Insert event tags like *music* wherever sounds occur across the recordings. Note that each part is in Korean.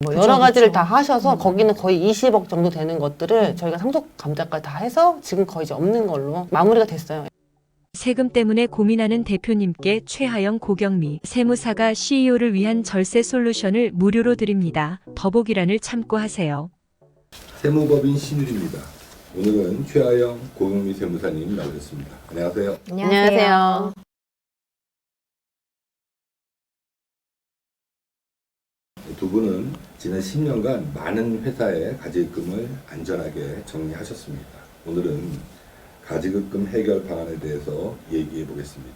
뭐 그쵸, 여러 가지를 그쵸. 다 하셔서 음. 거기는 거의 20억 정도 되는 것들을 저희가 상속 감자까지 다 해서 지금 거의 이제 없는 걸로 마무리가 됐어요. 세금 때문에 고민하는 대표님께 최하영 고경미 세무사가 CEO를 위한 절세 솔루션을 무료로 드립니다. 더보기란을 참고하세요. 세무법인 신율입니다. 오늘은 최하영 고경미 세무사님 나오셨습니다. 안녕하세요. 안녕하세요. 두 분은 지난 10년간 많은 회사의 가지급금을 안전하게 정리하셨습니다. 오늘은 가지급금 해결 방안에 대해서 얘기해 보겠습니다.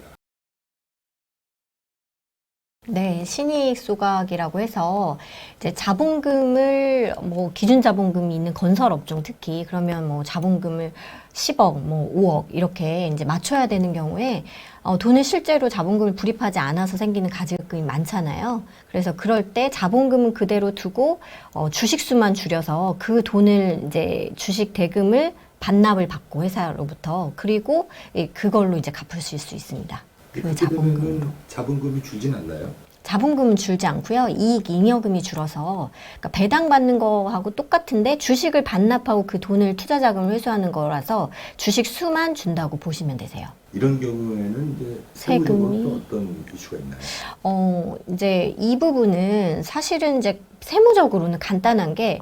네, 신이익 소각이라고 해서 이제 자본금을 뭐 기준 자본금이 있는 건설 업종 특히 그러면 뭐 자본금을 10억, 뭐 5억 이렇게 이제 맞춰야 되는 경우에 어, 돈을 실제로 자본금을 불입하지 않아서 생기는 가지급금이 많잖아요. 그래서 그럴 때 자본금은 그대로 두고 어, 주식 수만 줄여서 그 돈을 이제 주식 대금을 반납을 받고 회사로부터 그리고 이- 그걸로 이제 갚으실 수 있습니다. 그 그렇게 자본금으로. 자본금이 줄진 않나요? 자본금은 줄지 않고요. 이익 잉여금이 줄어서 그러니까 배당받는 거하고 똑같은데 주식을 반납하고 그 돈을 투자 자금을 회수하는 거라서 주식 수만 준다고 보시면 되세요. 이런 경우에는 이제 세금이- 또 어떤 이슈가 있나요? 어, 이제 이 부분은 사실은 이제 세무적으로는 간단한 게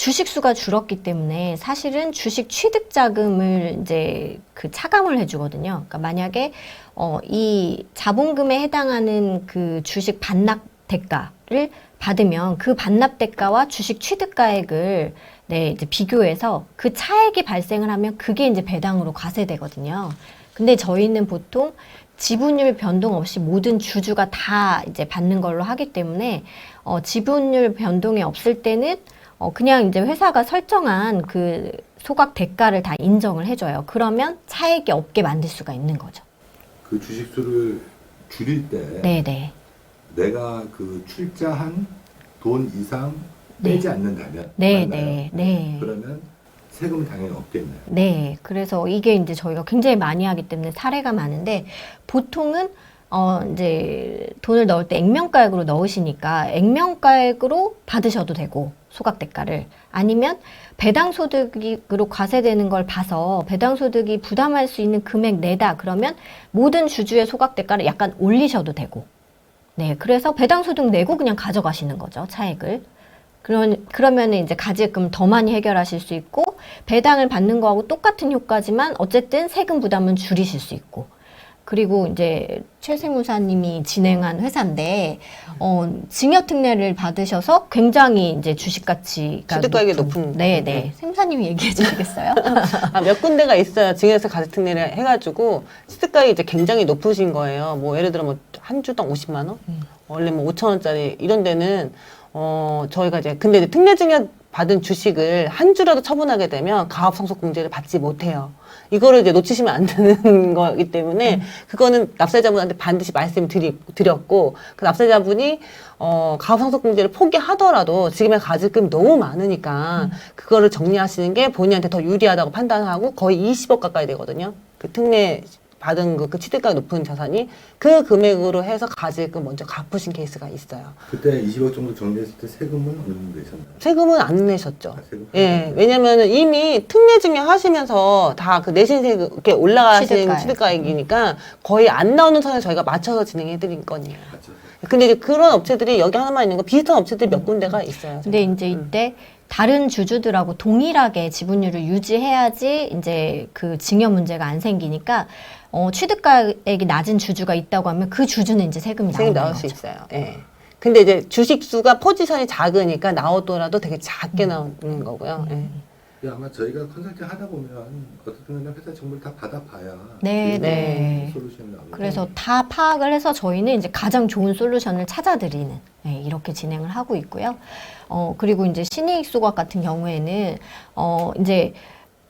주식 수가 줄었기 때문에 사실은 주식 취득 자금을 이제 그 차감을 해주거든요. 그러니까 만약에 어, 이 자본금에 해당하는 그 주식 반납 대가를 받으면 그 반납 대가와 주식 취득가액을 네, 이제 비교해서 그 차액이 발생을 하면 그게 이제 배당으로 과세되거든요. 근데 저희는 보통 지분율 변동 없이 모든 주주가 다 이제 받는 걸로 하기 때문에 어, 지분율 변동이 없을 때는 어, 그냥 이제 회사가 설정한 그 소각 대가를 다 인정을 해줘요. 그러면 차액이 없게 만들 수가 있는 거죠. 그 주식수를 줄일 때 네네. 내가 그 출자한 돈 이상 네. 빼지 않는다면 네, 맞나요? 네, 네. 그러면 세금은 당연히 없겠네요. 네. 그래서 이게 이제 저희가 굉장히 많이 하기 때문에 사례가 많은데 보통은 어 이제 돈을 넣을 때 액면가액으로 넣으시니까 액면가액으로 받으셔도 되고 소각 대가를. 아니면 배당 소득으로 과세되는 걸 봐서 배당 소득이 부담할 수 있는 금액 내다. 그러면 모든 주주의 소각 대가를 약간 올리셔도 되고. 네 그래서 배당 소득 내고 그냥 가져가시는 거죠 차액을. 그런 그러면 이제 가지금 더 많이 해결하실 수 있고 배당을 받는 거하고 똑같은 효과지만 어쨌든 세금 부담은 줄이실 수 있고 그리고 이제 최세무사님이 진행한 회사인데 어 증여 특례를 받으셔서 굉장히 이제 주식 가치가 취득가액이 높은. 네, 네. 네. 세무사님이 얘기해 주시겠어요? *laughs* 아, 몇 군데가 있어요. 증여세 가세 특례를 해가지고 취득가액이 이제 굉장히 높으신 거예요. 뭐 예를 들어 뭐 한 주당 50만 원, 음. 원래 뭐 5천 원짜리 이런 데는 어 저희가 이제 근데 이제 특례 증여 받은 주식을 한 주라도 처분하게 되면 가압상속공제를 받지 못해요. 이거를 이제 놓치시면 안 되는 *laughs* 거기 때문에 음. 그거는 납세자분한테 반드시 말씀드리 드렸고 그 납세자분이 어 가압상속공제를 포기하더라도 지금의 가지금이 너무 많으니까 음. 그거를 정리하시는 게 본인한테 더 유리하다고 판단하고 거의 20억 가까이 되거든요. 그 특례 받은 그, 그 취득가 높은 자산이 그 금액으로 해서 가지금 먼저 갚으신 케이스가 있어요. 그때 20억 정도 정리했을 때 세금은 어느 정도 내셨나요? 세금은 안 내셨죠. 아, 세금? 예, 왜냐면은 이미 특례 증여 하시면서 다 그 내신 세금 이렇게 올라가신 취득가액. 취득가액이니까 거의 안 나오는 선에 저희가 맞춰서 진행해 드린 건이에요. 맞죠. 근데 이제 그런 업체들이 여기 하나만 있는 거 비슷한 업체들이 몇 군데가 있어요. 근데 이제 음. 이때 다른 주주들하고 동일하게 지분율을 유지해야지 이제 그 증여 문제가 안 생기니까 어, 취득가액이 낮은 주주가 있다고 하면 그 주주는 이제 세금이 세금 나오는 나올 수 거죠. 있어요. 예. 근데 이제 주식 수가 포지션이 작으니까 나오더라도 되게 작게 나오는 거고요. 예. 예, 아마 저희가 컨설팅 하다 보면 어떻든 간에 회사 정보를 다 받아봐야 네, 좋은 네. 솔루션이 나오고 그래서 다 파악을 해서 저희는 이제 가장 좋은 솔루션을 찾아드리는 네, 이렇게 진행을 하고 있고요. 어 그리고 이제 신이익 소각 같은 경우에는 어 이제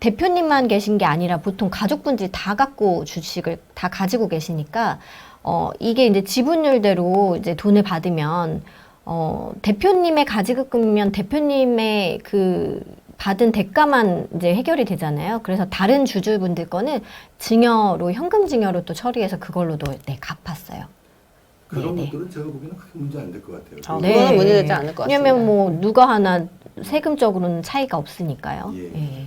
대표님만 계신 게 아니라 보통 가족분들이 다 갖고 주식을 다 가지고 계시니까 어 이게 이제 지분율대로 이제 돈을 받으면 어 대표님의 가지급금이면 대표님의 그 받은 대가만 이제 해결이 되잖아요. 그래서 다른 주주분들 거는 증여로 현금 증여로 또 처리해서 그걸로도 네 갚았어요. 그런 네네. 것들은 제가 보기에는 크게 문제 안 될 것 같아요. 아, 네. 그거는 문제되지 않을 것 같습니다. 왜냐면 뭐 누가 하나 세금적으로는 차이가 없으니까요. 예. 예.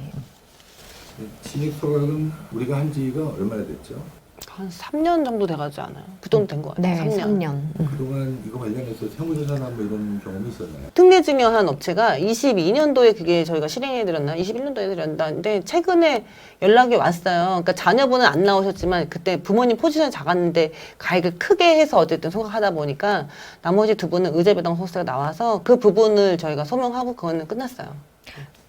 진입 소각은 우리가 한 지가 얼마나 됐죠? 한 3년 정도 돼가지 않아요? 그 정도 된 것 같아요. 네, 3년. 3년. 음. 그동안 이거 관련해서 세무조사나 뭐 이런 경험이 있었나요? 특례 증여한 업체가 22년도에 그게 저희가 실행해드렸나? 21년도에 해드렸는데 최근에 연락이 왔어요. 그러니까 자녀분은 안 나오셨지만 그때 부모님 포지션이 작았는데 가액을 크게 해서 어쨌든 소각하다 보니까 나머지 두 분은 의제배당 소득세가 나와서 그 부분을 저희가 소명하고 그거는 끝났어요.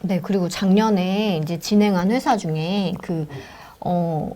네, 그리고 작년에 이제 진행한 회사 중에 그, 어,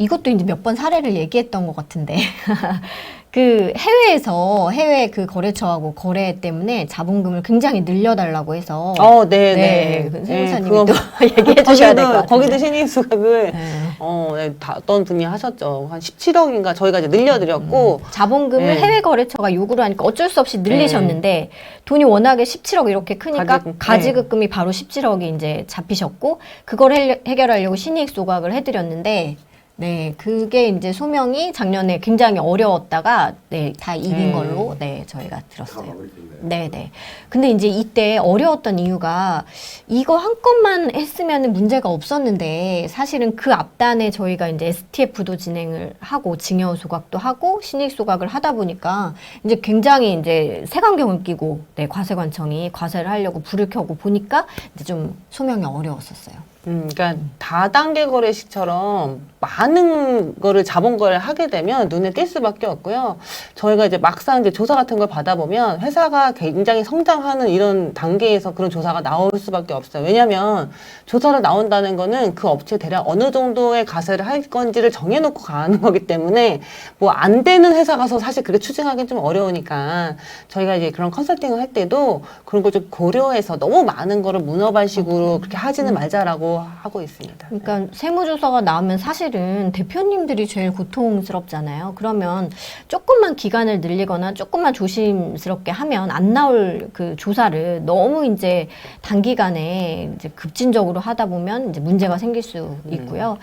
이것도 이제 몇 번 사례를 얘기했던 것 같은데. *laughs* 그 해외에서 해외 그 거래처하고 거래 때문에 자본금을 굉장히 늘려달라고 해서 어, 네, 네, 네. 그 네, 세무사님이 또 *laughs* 얘기해 주셔야 될 것 같아요. 거기도 신입 수각을 네. 어, 네, 다 어떤 분이 하셨죠. 한 17억인가 저희가 이제 늘려드렸고 자본금을 네. 해외 거래처가 요구를 하니까 어쩔 수 없이 늘리셨는데 돈이 워낙에 17억 이렇게 크니까 가지급, 네. 가지급금이 바로 17억이 이제 잡히셨고 그걸 해, 해결하려고 신이익 소각을 해드렸는데 네 그게 이제 소명이 작년에 굉장히 어려웠다가 네 다 이긴 네. 걸로 네 저희가 다 들었어요. 마무리됐나요? 네 네. 근데 이제 이때 어려웠던 이유가 이거 한 건만 했으면 문제가 없었는데 사실은 그 앞단에 저희가 이제 STF도 진행을 하고 증여 소각도 하고 신익 소각을 하다 보니까 이제 굉장히 이제 색안경을 끼고 네, 과세관청이 과세를 하려고 불을 켜고 보니까 이제 좀 소명이 어려웠었어요. 음, 그러니까 다단계 거래식처럼 많은 거를 자본 거래를 하게 되면 눈에 띌 수밖에 없고요. 저희가 이제 막상 이제 조사 같은 걸 받아보면 회사가 굉장히 성장하는 이런 단계에서 그런 조사가 나올 수밖에 없어요. 왜냐하면 조사를 나온다는 거는 그 업체 대략 어느 정도의 가세를 할 건지를 정해놓고 가는 거기 때문에 뭐 안 되는 회사 가서 사실 그게 추징하기는 좀 어려우니까 저희가 이제 그런 컨설팅을 할 때도 그런 걸 좀 고려해서 너무 많은 거를 문어발식으로 그렇게 하지는 말자라고 하고 있습니다. 그러니까 세무조사가 나오면 사실은 대표님들이 제일 고통스럽잖아요. 그러면 조금만 기간을 늘리거나 조금만 조심스럽게 하면 안 나올 그 조사를 너무 이제 단기간에 이제 급진적으로 하다 보면 이제 문제가 생길 수 있고요.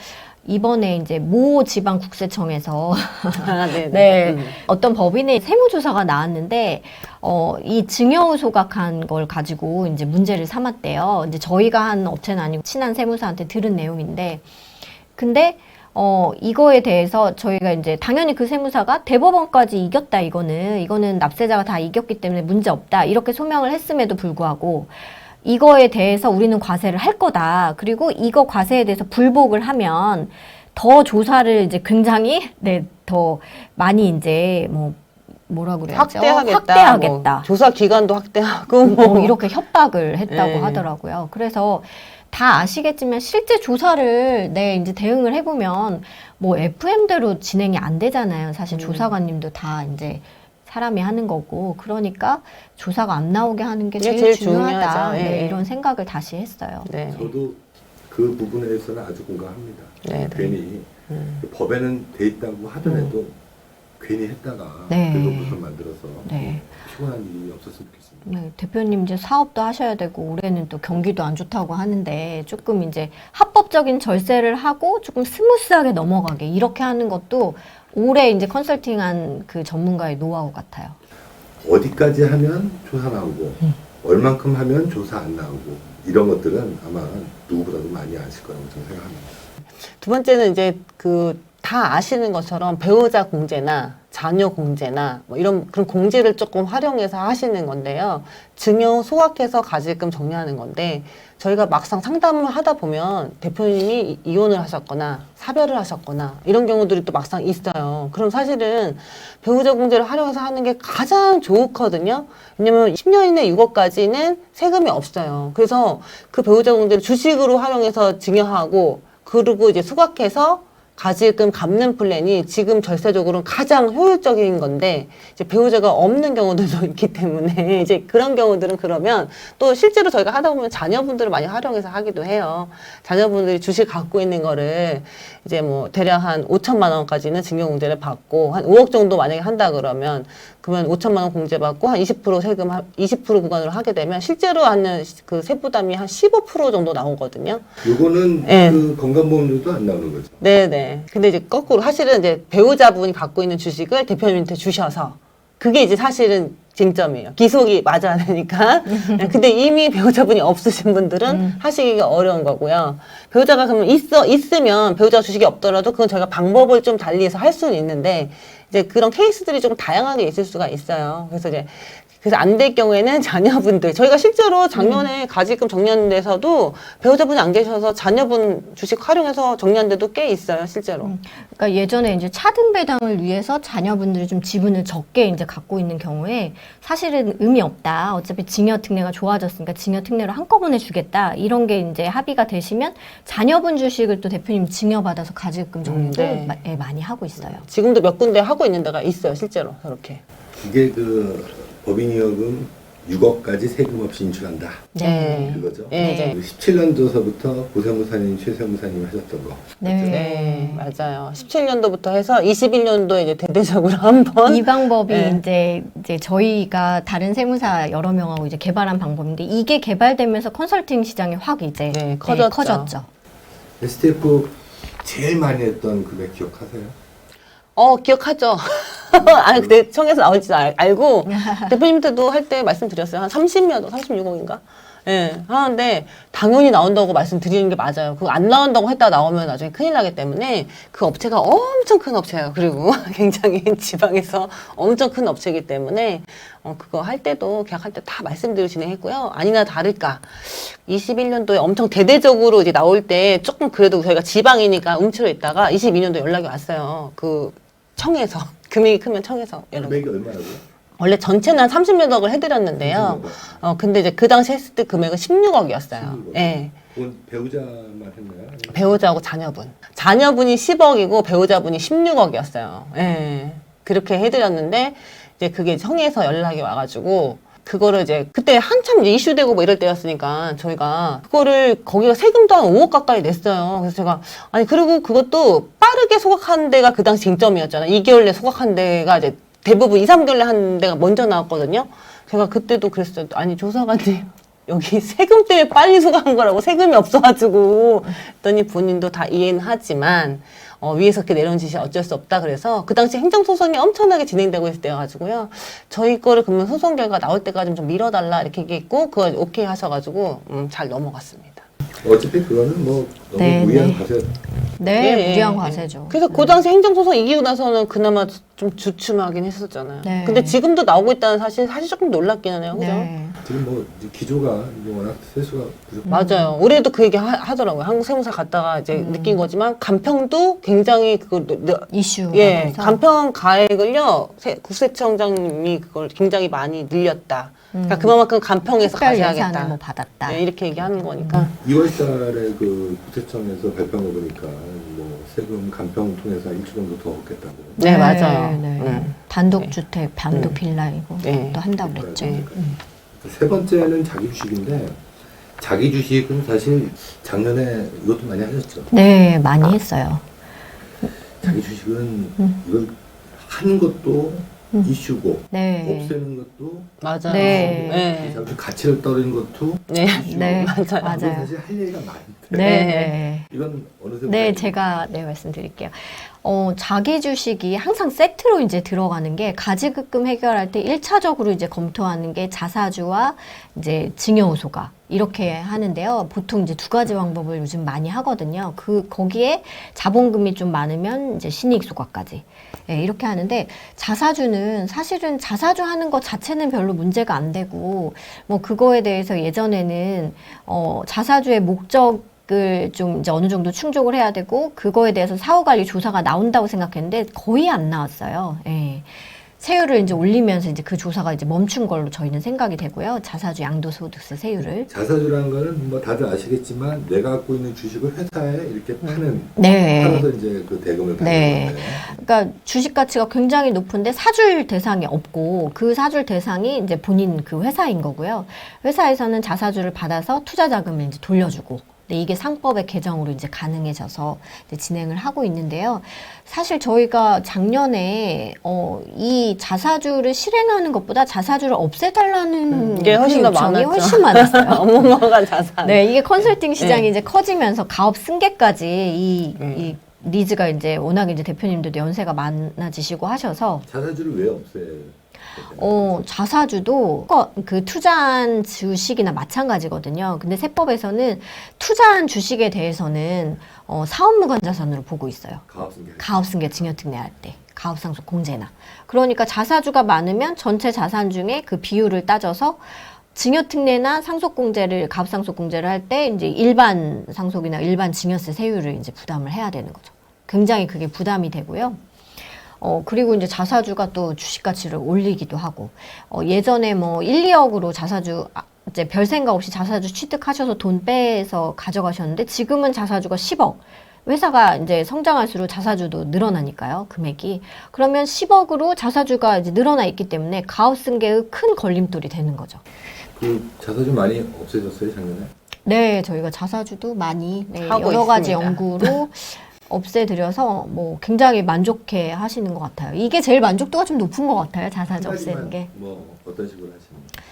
이번에 이제 모 지방 국세청에서 아, 네, 네. 음. *laughs* 어떤 법인의 세무조사가 나왔는데, 어, 이 증여 소각한 걸 가지고 이제 문제를 삼았대요. 이제 저희가 한 업체는 아니고 친한 세무사한테 들은 내용인데, 근데, 어, 이거에 대해서 저희가 이제 당연히 그 세무사가 대법원까지 이겼다, 이거는. 이거는 납세자가 다 이겼기 때문에 문제 없다. 이렇게 소명을 했음에도 불구하고, 이거에 대해서 우리는 과세를 할 거다. 그리고 이거 과세에 대해서 불복을 하면 더 조사를 이제 굉장히 네, 더 많이 이제 뭐 뭐라 그래야죠? 확대하겠다. 확대하겠다. 뭐 조사 기간도 확대하고 뭐 뭐 이렇게 협박을 했다고 네. 하더라고요. 그래서 다 아시겠지만 실제 조사를 네 이제 대응을 해보면 뭐 FM대로 진행이 안 되잖아요. 사실 음. 조사관님도 다 이제 사람이 하는 거고 그러니까 조사가 안 나오게 하는 게 이게 제일, 제일 중요하다. 중요하죠. 네, 예. 이런 생각을 다시 했어요. 네. 저도 그 부분에 대해서는 아주 공감합니다. 네, 네. 괜히 음. 법에는 돼 있다고 하더라도 괜히 했다가 네. 무슨 만들어서 네. 피곤한 일이 없었으면 좋겠습니다. 네, 대표님 이제 사업도 하셔야 되고 올해는 또 경기도 안 좋다고 하는데 조금 이제 합법적인 절세를 하고 조금 스무스하게 넘어가게 이렇게 하는 것도 올해 이제 컨설팅한 그 전문가의 노하우 같아요. 어디까지 하면 조사 나오고 음. 얼만큼 하면 조사 안 나오고 이런 것들은 아마 누구보다도 많이 아실 거라고 저는 생각합니다. 두 번째는 이제 그 다 아시는 것처럼 배우자 공제나 자녀 공제나 뭐 이런 그런 공제를 조금 활용해서 하시는 건데요. 증여 소각해서 가지금 정리하는 건데 저희가 막상 상담을 하다 보면 대표님이 이- 이혼을 하셨거나 사별을 하셨거나 이런 경우들이 또 막상 있어요. 그럼 사실은 배우자 공제를 활용해서 하는 게 가장 좋거든요. 왜냐면 10년 이내 6억까지는 세금이 없어요. 그래서 그 배우자 공제를 주식으로 활용해서 증여하고 그리고 이제 소각해서 가지금 갚는 플랜이 지금 절세적으로는 가장 효율적인 건데 이제 배우자가 없는 경우들도 *laughs* 있기 때문에 *laughs* 이제 그런 경우들은 그러면 또 실제로 저희가 하다 보면 자녀분들을 많이 활용해서 하기도 해요. 자녀분들이 주식 갖고 있는 거를 이제 뭐 대략 한 5천만 원까지는 증여공제를 받고 한 5억 정도 만약에 한다 그러면 그러면 5천만 원 공제받고 한 20% 세금 한20% 구간으로 하게 되면 실제로 하는 그 세부담이 한 15% 정도 나오거든요. 요거는 네. 그 건강보험료도 안 나오는 거죠. 네 네. 근데 이제 거꾸로 사실은 이제 배우자분이 갖고 있는 주식을 대표님한테 주셔서 그게 이제 사실은 쟁점이에요. 기속이 맞아야 되니까. 네, *laughs* 근데 이미 배우자분이 없으신 분들은 음. 하시기가 어려운 거고요. 배우자가 그러면 있어 있으면 배우자 주식이 없더라도 그건 저희가 방법을 좀 달리해서 할 수는 있는데 이제 그런 케이스들이 좀 다양하게 있을 수가 있어요. 그래서 이제 그래서 안 될 경우에는 자녀분들 저희가 실제로 작년에 음. 가지금 정리하는데서도 배우자분이 안 계셔서 자녀분 주식 활용해서 정리한 데도 꽤 있어요 실제로. 음. 그러니까 예전에 이제 차등 배당을 위해서 자녀분들이 좀 지분을 적게 이제 갖고 있는 경우에 사실은 의미 없다. 어차피 증여 특례가 좋아졌으니까 증여 특례로 한꺼번에 주겠다. 이런 게 이제 합의가 되시면 자녀분 주식을 또 대표님 증여받아서 가지금 정리도 음, 네. 마- 예, 많이 하고 있어요. 지금도 몇 군데 하고 있는 데가 있어요 실제로 그렇게. 이게 그 법인이여금 6억까지 세금 없이 인출한다. 네. 그거죠. 네, 이제. 17년도서부터 고세무사님, 최세무사님 하셨던 거. 네. 네, 맞아요. 17년도부터 해서 21년도에 이제 대대적으로 *laughs* 한번 이 방법이 네. 이제 이제 저희가 다른 세무사 여러 명하고 이제 개발한 방법인데 이게 개발되면서 컨설팅 시장이 확 이제 네, 네, 커졌죠. 커졌죠. STF 제일 많이 했던 금액 기억하세요? 어 기억하죠. 아니 그때 청에서 나올지 알, 알고 *laughs* 대표님한테도 할 때 말씀드렸어요. 한 30몇, 36억인가? 예, 하는데 당연히 나온다고 말씀드리는 게 맞아요. 그거 안 나온다고 했다 나오면 나중에 큰일 나기 때문에 그 업체가 엄청 큰 업체예요. 그리고 *laughs* 굉장히 지방에서 엄청 큰 업체이기 때문에 어, 그거 할 때도 계약할 때 다 말씀드리고 진행했고요. 아니나 다를까 21년도에 엄청 대대적으로 이제 나올 때 조금 그래도 저희가 지방이니까 움츠러 있다가 22년도 연락이 왔어요. 그 청에서 *laughs* 금액이 크면 청에서 연락. 금액이 얼마라고요? 원래 전체는 한 30몇억을 해드렸는데요. 30억. 어 근데 이제 그 당시 했을 때 금액은 16억이었어요. 16억. 예. 그건 배우자만 했나요? 아니면 배우자하고 자녀분. 자녀분이 10억이고 배우자분이 16억이었어요. 예. 그렇게 해드렸는데 이제 그게 청에서 연락이 와가지고 그거를 이제 그때 한참 이슈되고 뭐 이럴 때였으니까 저희가 그거를 거기가 세금도 한 5억 가까이 냈어요. 그래서 제가 아니 그리고 그것도 빠르게 소각한 데가 그 당시 쟁점이었잖아요. 2개월 내 소각한 데가 이제 대부분 2, 3개월 내한 데가 먼저 나왔거든요. 제가 그때도 그랬어요. 아니 조사관님 여기 *laughs* 세금 때문에 빨리 소각한 거라고 세금이 없어가지고 했더니 본인도 다 이해는 하지만 어, 위에서 이렇게 내려온 지시 어쩔 수 없다 그래서 그 당시 행정 소송이 엄청나게 진행되고 있을 때여가지고요 저희 거를 그러면 소송 결과 나올 때까지 좀 밀어달라 이렇게 얘기했고 그걸 오케이 하셔가지고 음, 잘 넘어갔습니다. 어차피 그거는 뭐 너무 네, 무리한 네. 과세 네, 예, 무리한 예, 과세죠. 그래서 그 당시 행정소송 이기고 나서는 그나마 좀 주춤하긴 했었잖아요. 네. 근데 지금도 나오고 있다는 사실 사실 조금 놀랍기는 해요, 그죠? 네. 지금 뭐 이제 기조가 이제 워낙 세수가 부족. 맞아요. 올해도 그 얘기 하, 더라고요 한국 세무사 갔다가 이제 음. 느낀 거지만 간평도 굉장히 그걸 느- 느- 이슈. 예, 간평 가액을요 세- 국세청장님이 그걸 굉장히 많이 늘렸다. 그러니까 그만큼 간평에서 특별. 예산을 뭐 받았다. 네, 이렇게 얘기하는 거니까. 2월달에 그 국세청에서 발표한 거 보니까 뭐 세금 간평 통해서 1조 정도 더 얻겠다고. 네, 맞아요. 네. 음. 단독 주택, 반도 네. 빌라 이거 네. 또 한다고 그랬죠. 네. 음. 세 번째는 자기 주식인데 자기 주식은 사실 작년에 이것도 많이 하셨죠. 네, 많이 했어요. 자기 주식은 음. 이걸 하는 것도 음. 이슈고 네. 없애는 것도 맞아요. 네. 네. 자기 가치를 떨어지는 것도 네. 이슈고 네. 맞아요. 맞아요. 사실 할 얘기가 많은데 네. 네. 네. 이건 어느새 네, 제가 네 말씀드릴게요. 어, 자기 주식이 항상 세트로 이제 들어가는 게 가지급금 해결할 때 1차적으로 이제 검토하는 게 자사주와 이제 증여호소가 이렇게 하는데요. 보통 이제 두 가지 방법을 요즘 많이 하거든요. 그 거기에 자본금이 좀 많으면 이제 신이익 소각까지. 예, 이렇게 하는데 자사주는 사실은 자사주 하는 것 자체는 별로 문제가 안 되고 뭐 그거에 대해서 예전에는 어 자사주의 목적 을 좀 이제 어느 정도 충족을 해야 되고 그거에 대해서 사후 관리 조사가 나온다고 생각했는데 거의 안 나왔어요. 예. 세율을 이제 올리면서 이제 그 조사가 이제 멈춘 걸로 저희는 생각이 되고요. 자사주 양도소득세 세율을. 자사주라는 거는 뭐 다들 아시겠지만 내가 갖고 있는 주식을 회사에 이렇게 파는 네. 팔아서 이제 그 대금을 받는 네. 건데 그러니까 주식 가치가 굉장히 높은데 사줄 대상이 없고 그 사줄 대상이 이제 본인 그 회사인 거고요. 회사에서는 자사주를 받아서 투자 자금을 이제 돌려주고. 근데 이게 상법의 개정으로 이제 가능해져서 이제 진행을 하고 있는데요. 사실 저희가 작년에 어, 이 자사주를 실행하는 것보다 자사주를 없애달라는 음, 이게 훨씬 그더 요청이 많았죠. 훨씬 많았어요. *laughs* 어마어마한 자산. 네, 이게 컨설팅 시장이 네. 이제 커지면서 가업 승계까지 이, 음. 이 니즈가 이제 워낙 이제 대표님들도 연세가 많아지시고 하셔서 자사주를 왜 없애요? 어, 자사주도 거- 그 투자한 주식이나 마찬가지거든요. 근데 세법에서는 투자한 주식에 대해서는 어, 사업무관 자산으로 보고 있어요. 가업승계 증여특례 할 때. 가업상속 공제나. 그러니까 자사주가 많으면 전체 자산 중에 그 비율을 따져서 증여특례나 상속공제를 가업상속공제를 할 때 이제 일반 상속이나 일반 증여세 세율을 이제 부담을 해야 되는 거죠. 굉장히 그게 부담이 되고요. 어, 그리고 이제 자사주가 또 주식 가치를 올리기도 하고, 어, 예전에 뭐 1, 2억으로 자사주, 아, 이제 별 생각 없이 자사주 취득하셔서 돈 빼서 가져가셨는데 지금은 자사주가 10억. 회사가 이제 성장할수록 자사주도 늘어나니까요, 금액이. 그러면 10억으로 자사주가 이제 늘어나 있기 때문에 가업승계의 큰 걸림돌이 되는 거죠. 그 자사주 많이 없어졌어요 작년에? 네, 저희가 자사주도 많이 네, 하고 여러 가지 있습니다. 연구로 *laughs* 없애드려서 뭐 굉장히 만족해 하시는 것 같아요. 이게 제일 만족도가 좀 높은 것 같아요, 자사주 한 없애는 게. 뭐 어떤 식으로 하시는 거예요?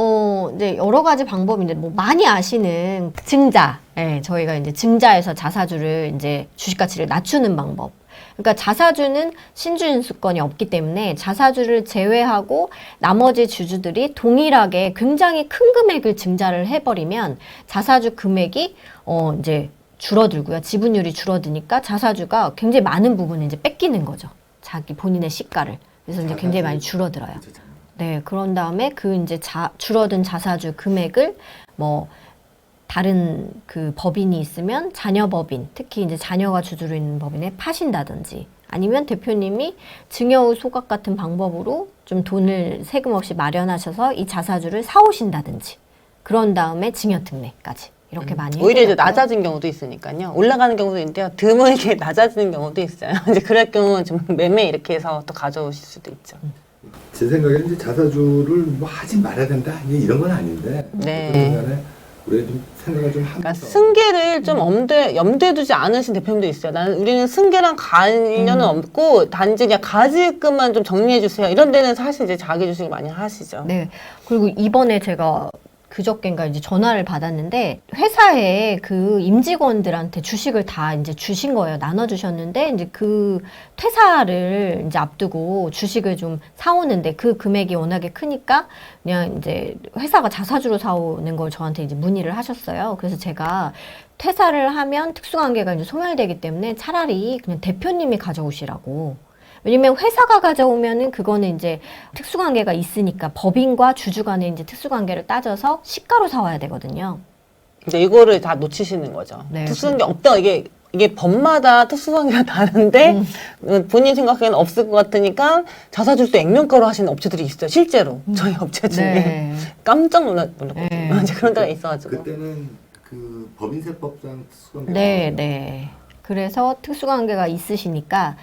어, 이제 여러 가지 방법인데 뭐 많이 아시는 증자. 예, 저희가 이제 증자에서 자사주를 이제 주식 가치를 낮추는 방법. 그러니까 자사주는 신주인수권이 없기 때문에 자사주를 제외하고 나머지 주주들이 동일하게 굉장히 큰 금액을 증자를 해버리면 자사주 금액이 어 이제 줄어들고요. 지분율이 줄어드니까 자사주가 굉장히 많은 부분을 이제 뺏기는 거죠. 자기 본인의 시가를. 그래서 이제 굉장히 많이 줄어들어요. 네, 그런 다음에 그 이제 자, 줄어든 자사주 금액을 뭐 다른 그 법인이 있으면 자녀 법인, 특히 이제 자녀가 주주로 있는 법인에 파신다든지 아니면 대표님이 증여 후 소각 같은 방법으로 좀 돈을 세금 없이 마련하셔서 이 자사주를 사오신다든지 그런 다음에 증여 특례까지 이렇게 많이 음, 오히려 이제 해드렸고요. 낮아진 경우도 있으니까요. 올라가는 경우도 있는데요. 드물게 *laughs* 낮아지는 경우도 있어요. *laughs* 이제 그럴 경우는 좀 매매 이렇게 해서 또 가져오실 수도 있죠. 제 생각에는 이제 자사주를 뭐 하지 말아야 된다 이런 건 아닌데 네. 어쨌든 간에 우리가 좀 생각을 좀 하면서 그러니까 승계를 좀 엄대, 염두에 두지 않으신 대표님도 있어요. 나는 우리는 승계랑 관련은 없고 단지 그냥 가지금만 좀 정리해 주세요. 이런 데는 사실 이제 자기 주식을 많이 하시죠. 네. 그리고 이번에 제가 그저께인가 이제 전화를 받았는데 회사에 그 임직원들한테 주식을 다 이제 주신 거예요. 나눠 주셨는데 이제 그 퇴사를 이제 앞두고 주식을 좀 사오는데 그 금액이 워낙에 크니까 그냥 이제 회사가 자사주로 사오는 걸 저한테 이제 문의를 하셨어요. 그래서 제가 퇴사를 하면 특수관계가 이제 소멸되기 때문에 차라리 그냥 대표님이 가져오시라고 왜냐면 회사가 가져오면은 그거는 이제 특수관계가 있으니까 법인과 주주 간에 이제 특수관계를 따져서 시가로 사와야 되거든요. 이제 이거를 다 놓치시는 거죠. 네. 특수한 게 없다. 이게 이게 법마다 특수관계가 다른데 어, 본인 생각에는 없을 것 같으니까 자사주도 액면가로 하시는 업체들이 있어요. 실제로 저희 업체 중에 네. 깜짝 놀랐, 놀랐거든요. 네. *laughs* 그런 데가 있어가지고. 그때는 그 법인세법상 특수관계 네, 네. 그래서 특수관계가 있으시니까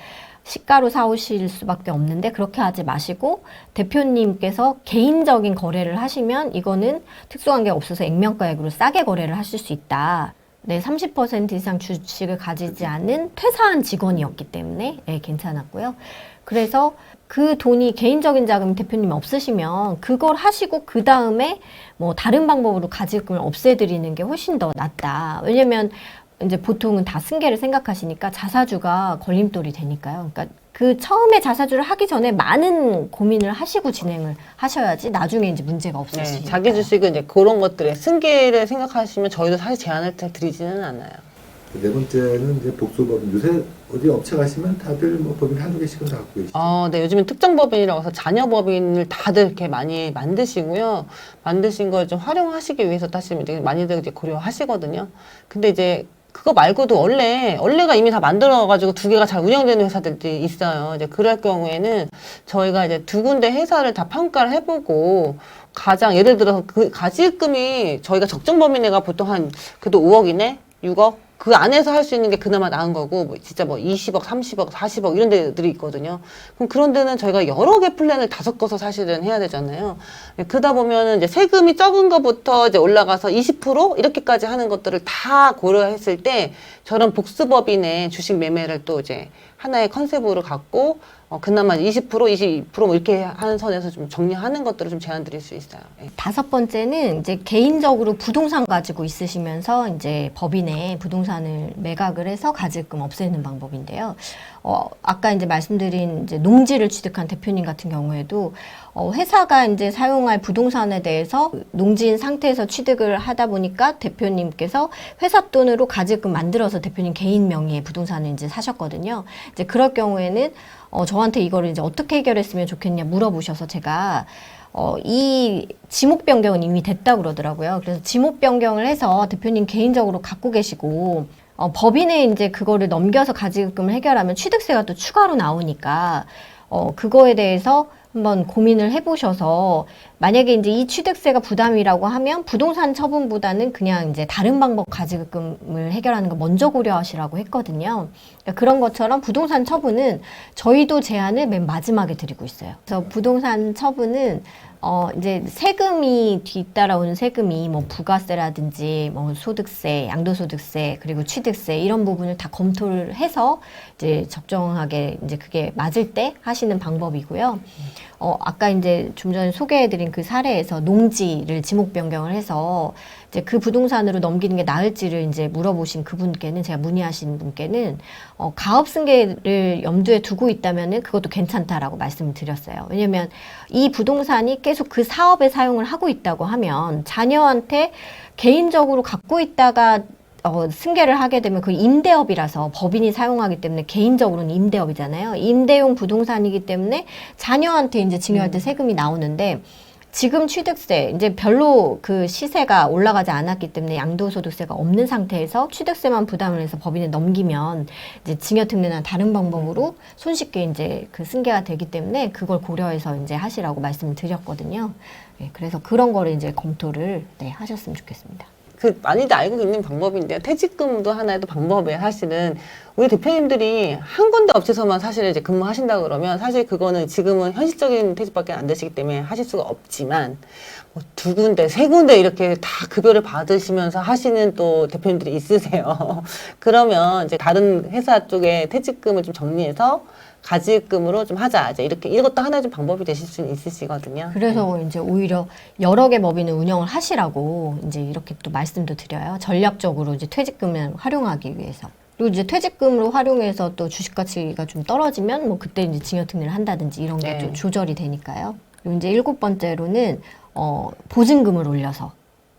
시가로 사오실 수밖에 없는데 그렇게 하지 마시고 대표님께서 개인적인 거래를 하시면 이거는 특수관계가 없어서 액면가액으로 싸게 거래를 하실 수 있다. 네, 30% 이상 주식을 가지지 않은 퇴사한 직원이었기 때문에 네, 괜찮았고요. 그래서 그 돈이 개인적인 자금이 대표님이 없으시면 그걸 하시고 그 다음에 뭐 다른 방법으로 가지금을 없애드리는 게 훨씬 더 낫다. 왜냐면 이제 보통은 다 승계를 생각하시니까 자사주가 걸림돌이 되니까요. 그러니까 그 처음에 자사주를 하기 전에 많은 고민을 하시고 진행을 하셔야지 나중에 이제 문제가 네, 없으시니까. 자기 주식은 이제 그런 것들에 승계를 생각하시면 저희도 사실 제안을 잘 드리지는 않아요. 네 번째는 이제 복수법인 요새 어디 업체 가시면 다들 뭐 법인 한두 개씩은 다 갖고 계시죠 어, 네, 요즘은 특정 법인이라고 해서 자녀 법인을 다들 이렇게 많이 만드시고요. 만드신 걸 좀 활용하시기 위해서 사실 이제 많이들 이제 고려하시거든요. 근데 이제 그거 말고도 원래, 원래가 이미 다 만들어가지고 두 개가 잘 운영되는 회사들이 있어요. 이제 그럴 경우에는 저희가 이제 두 군데 회사를 다 평가를 해보고 가장 예를 들어서 그 가지금이 저희가 적정 범위 내가 보통 한 그래도 5억 이내? 6억? 그 안에서 할 수 있는 게 그나마 나은 거고 뭐 진짜 뭐 20억, 30억, 40억 이런 데들이 있거든요. 그럼 그런 데는 저희가 여러 개 플랜을 다 섞어서 사실은 해야 되잖아요. 네, 그러다 보면은 이제 세금이 적은 것부터 이제 올라가서 20% 이렇게까지 하는 것들을 다 고려했을 때 저런 복수법인의 주식 매매를 또 이제 하나의 컨셉으로 갖고 어, 그나마 20%, 22%뭐 이렇게 하는 선에서 좀 정리하는 것들을 좀 제안 드릴 수 있어요. 예. 다섯 번째는 이제 개인적으로 부동산 가지고 있으시면서 이제 법인에 부동산을 매각을 해서 가지금 없애는 방법인데요. 어, 아까 이제 말씀드린 이제 농지를 취득한 대표님 같은 경우에도 어, 회사가 이제 사용할 부동산에 대해서 농지인 상태에서 취득을 하다 보니까 대표님께서 회사 돈으로 가지금 만들어서 대표님 개인 명의의 부동산을 이제 사셨거든요. 이제 그럴 경우에는 어, 저한테 이거를 이제 어떻게 해결했으면 좋겠냐 물어보셔서 제가 어, 이 지목 변경은 이미 됐다 그러더라고요. 그래서 지목 변경을 해서 대표님 개인적으로 갖고 계시고 어, 법인에 이제 그거를 넘겨서 가지금을 해결하면 취득세가 또 추가로 나오니까 어, 그거에 대해서 한번 고민을 해보셔서 만약에 이제 이 취득세가 부담이라고 하면 부동산 처분보다는 그냥 이제 다른 방법 가지금을 해결하는 거 먼저 고려하시라고 했거든요. 그러니까 그런 것처럼 부동산 처분은 저희도 제안을 맨 마지막에 드리고 있어요. 그래서 부동산 처분은 어, 이제 세금이 뒤따라오는 세금이 뭐 부가세라든지 뭐 소득세, 양도소득세, 그리고 취득세 이런 부분을 다 검토를 해서 이제 적정하게 이제 그게 맞을 때 하시는 방법이고요. 어, 아까 이제 좀 전에 소개해드린 그 사례에서 농지를 지목 변경을 해서 이제 그 부동산으로 넘기는 게 나을지를 이제 물어보신 그분께는 제가 문의하신 분께는 어, 가업 승계를 염두에 두고 있다면은 그것도 괜찮다라고 말씀을 드렸어요. 왜냐면 이 부동산이 계속 그 사업에 사용을 하고 있다고 하면 자녀한테 개인적으로 갖고 있다가 어, 승계를 하게 되면 그 임대업이라서 법인이 사용하기 때문에 개인적으로는 임대업이잖아요. 임대용 부동산이기 때문에 자녀한테 이제 증여할 때 세금이 나오는데 지금 취득세 이제 별로 그 시세가 올라가지 않았기 때문에 양도소득세가 없는 상태에서 취득세만 부담을 해서 법인에 넘기면 이제 증여특례나 다른 방법으로 손쉽게 이제 그 승계가 되기 때문에 그걸 고려해서 이제 하시라고 말씀을 드렸거든요. 네, 그래서 그런 거를 이제 검토를 네, 하셨으면 좋겠습니다. 그 많이들 알고 있는 방법인데요. 퇴직금도 하나의 또 방법이에요. 사실은 우리 대표님들이 한 군데 업체에서만 사실 이제 근무하신다 그러면 사실 그거는 지금은 현실적인 퇴직밖에 안 되시기 때문에 하실 수가 없지만 뭐 두 군데, 세 군데 이렇게 다 급여를 받으시면서 하시는 또 대표님들이 있으세요. *laughs* 그러면 이제 다른 회사 쪽에 퇴직금을 좀 정리해서 가지금으로 좀 하자. 이제 이렇게 이것도 하나의 좀 방법이 되실 수 있으시거든요. 그래서 이제 오히려 여러 개 법인을 운영을 하시라고 이제 이렇게 또 말씀도 드려요. 전략적으로 이제 퇴직금을 활용하기 위해서. 그리고 이제 퇴직금으로 활용해서 또 주식 가치가 좀 떨어지면 뭐 그때 이제 징여특례를 한다든지 이런 게 네. 좀 조절이 되니까요. 그리고 이제 일곱 번째로는 어 보증금을 올려서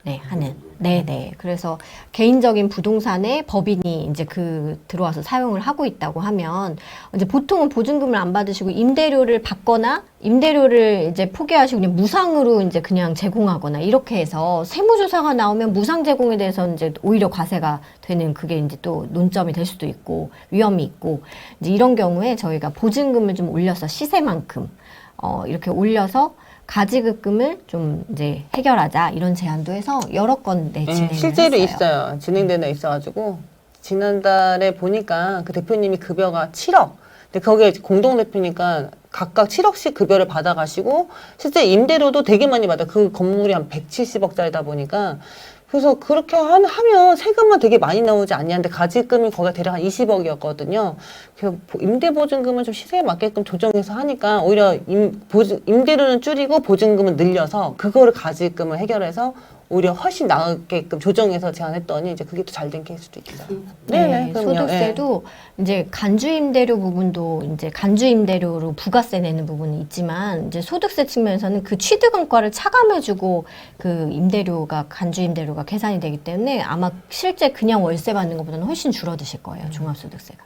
네, 하는. 네, 네. 그래서 개인적인 부동산에 법인이 이제 그 들어와서 사용을 하고 있다고 하면 이제 보통은 보증금을 안 받으시고 임대료를 받거나 임대료를 이제 포기하시고 그냥 무상으로 이제 그냥 제공하거나 이렇게 해서 세무조사가 나오면 무상 제공에 대해서 이제 오히려 과세가 되는 그게 이제 또 논점이 될 수도 있고 위험이 있고 이제 이런 경우에 저희가 보증금을 좀 올려서 시세만큼 어 이렇게 올려서 가지급금을 좀 이제 해결하자 이런 제안도 해서 여러 건 네, 네, 진행을 실제로 했어요. 있어요. 진행되는 데 있어가지고 지난달에 보니까 그 대표님이 급여가 7억. 근데 거기에 공동 대표니까 각각 7억씩 급여를 받아가시고 실제 임대료도 되게 많이 받아. 그 건물이 한 170억짜리다 보니까 그래서 그렇게 한- 하면 세금만 되게 많이 나오지 않냐는데 가지금이 거기가 대략 한 20억이었거든요. 그래서 보- 임대보증금을 좀 시세에 맞게끔 조정해서 하니까 오히려 임, 보증, 임대료는 줄이고 보증금은 늘려서 그거를 가지금을 해결해서 오히려 훨씬 나게끔 조정해서 제안했더니 이제 그게 또 잘 된 케이스도 있어요. 네, 그럼요. 소득세도 이제 간주 임대료 부분도 이제 간주 임대료로 부가세 내는 부분이 있지만 이제 소득세 측면에서는 그 취득원가를 차감해주고 그 임대료가 간주 임대료가 계산이 되기 때문에 아마 실제 그냥 월세 받는 것보다는 훨씬 줄어드실 거예요 종합소득세가.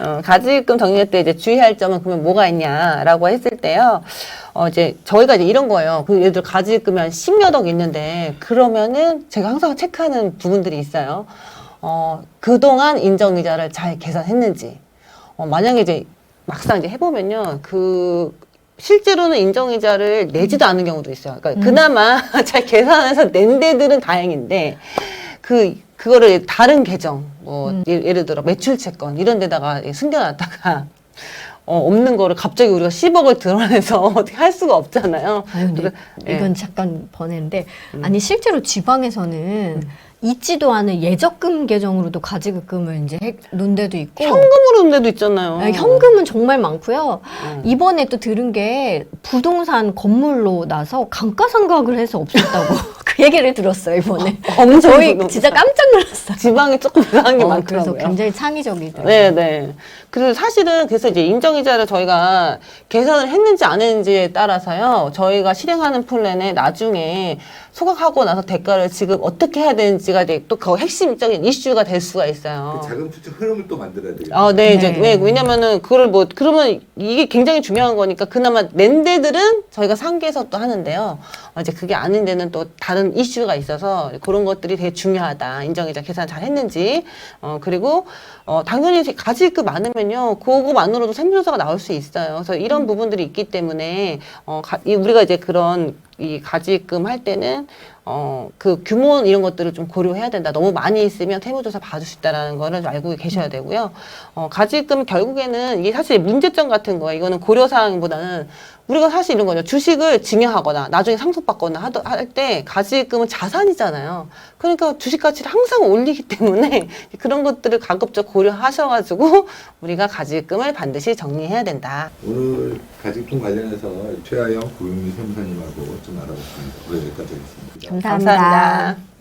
어, 가지금 정리할 때 이제 주의할 점은 그러면 뭐가 있냐라고 했을 때요. 어, 이제 저희가 이제 이런 거예요. 그 예를 들어 가지금이 한 10몇억 있는데 그러면은 제가 항상 체크하는 부분들이 있어요. 어, 그동안 인정이자를 잘 계산했는지. 어, 만약에 이제 막상 이제 해보면요. 그 실제로는 인정이자를 내지도 않는 경우도 있어요. 그러니까 그나마 *laughs* 잘 계산해서 낸 데들은 다행인데 그 그거를 다른 계정 뭐 예- 예를 들어 매출 채권 이런 데다가 숨겨놨다가 *laughs* 어, 없는 거를 갑자기 우리가 10억을 드러내서 *laughs* 어떻게 할 수가 없잖아요. 아유, 그래서, 예. 이건 잠깐 번외인데 아니 실제로 지방에서는 있지도 않은 예적금 계정으로도 가지급금을 이제 해 놓은 데도 있고 현금으로 는 데도 있잖아요. 네, 현금은 정말 많고요. 음. 이번에 또 들은 게 부동산 건물로 나서 감가상각을 해서 없앴다고. *laughs* 그 얘기를 들었어요 이번에. 엄청 저희 진짜 깜짝 놀랐어요. 지방이 조금 이상한 게 어, 많더라고요. 그래서 굉장히 창의적이더라고요. 네, 네. 그래서 사실은 그래서 이제 인정이자를 저희가 개선을 했는지 안 했는지에 따라서요. 저희가 실행하는 플랜에 나중에 소각하고 나서 대가를 지급 어떻게 해야 되는지가 이제 또그 핵심적인 이슈가 될 수가 있어요. 그 자금 투자 흐름을 또 만들어야 되겠네. 어, 네, 이제 네. 왜 왜냐면은 그거를 뭐 그러면 이게 굉장히 중요한 거니까 그나마 낸 데들은 저희가 상계에서 또 하는데요. 어, 이제 그게 아닌 데는 또 다른 이슈가 있어서 그런 것들이 되게 중요하다. 인정이자 계산 잘 했는지. 어, 그리고 어, 당연히 가지급 많으면요. 그거만으로도 세무조사가 나올 수 있어요. 그래서 이런 부분들이 있기 때문에 어, 가, 이 우리가 이제 그런 이 가지금 할 때는 어, 그 규모 이런 것들을 좀 고려해야 된다. 너무 많이 있으면 세무조사 받을 수 있다라는 거를 좀 알고 계셔야 되고요. 어, 가지금 결국에는 이게 사실 문제점 같은 거예요. 이거는 고려사항보다는 우리가 사실 이런 거죠. 주식을 증여하거나 나중에 상속받거나 할때 가지금은 자산이잖아요. 그러니까 주식 가치를 항상 올리기 *laughs* 때문에 그런 것들을 가급적 고려하셔가지고 우리가 가지금을 반드시 정리해야 된다. 오늘 가지품 관련해서 최하영 고용미 세무사님하고 좀 알아봤습니다. 오늘 여기까지 하겠습니다. 감사합니다. 감사합니다.